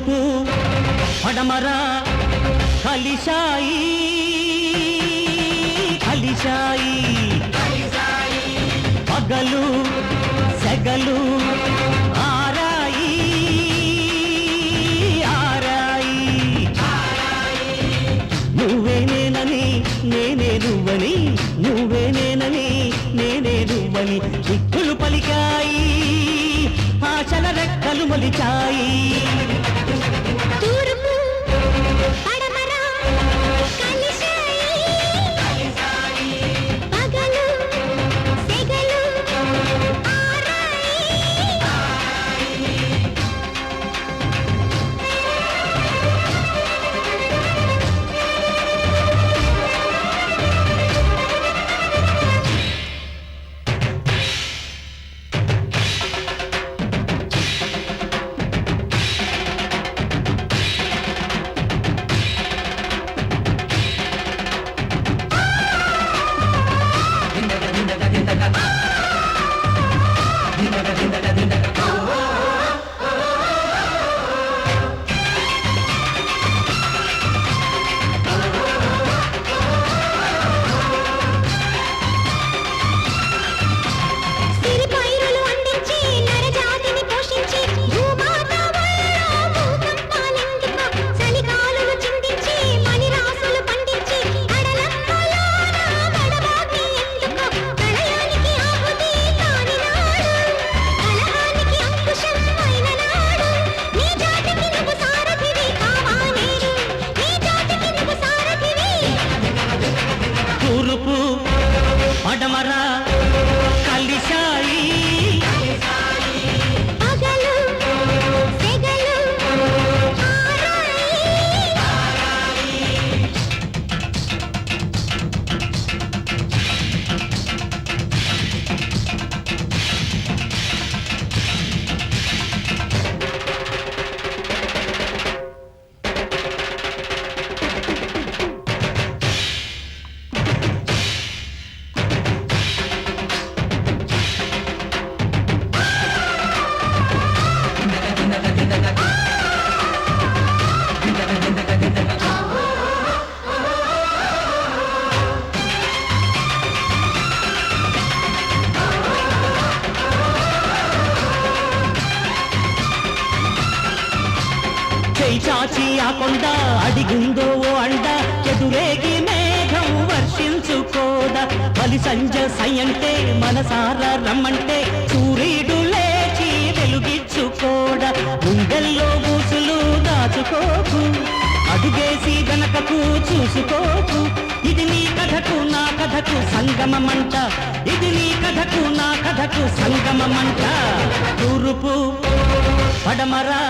తూర్పు పడమరా కలిశాయి కలిశాయి. పగలు సెగలు ఆరాయి ఆరాయి. నువ్వే నేనని నేనే నువ్వని నువ్వే నేనని నేనే నువ్వని దిక్కులు పలికాయి ఆశల రెక్కలు మలిచాయి. పడమర పడమర చాచి ఆ కొండ అడిగిందో ఓ అండ ఎదురేగి మేఘం వర్షించుకోద. బలి సంజ సయంటే మనసార రమ్మంటే సూర్యుడు లేచి వెలుగిచ్చుకోడ. గుండెల్లో బూసులు దాచుకోకు అడుగేసి వెనకకు చూసుకోకు. ఇది నీ కథకు నా కథకు సంగమమంట. ఇది నీ కథకు నా కథకు సంగమమంట. తూర్పు పడమరా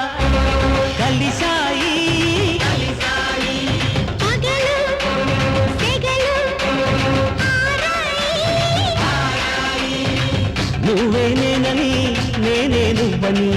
నువ్వే నేనని నేనే నువ్వని.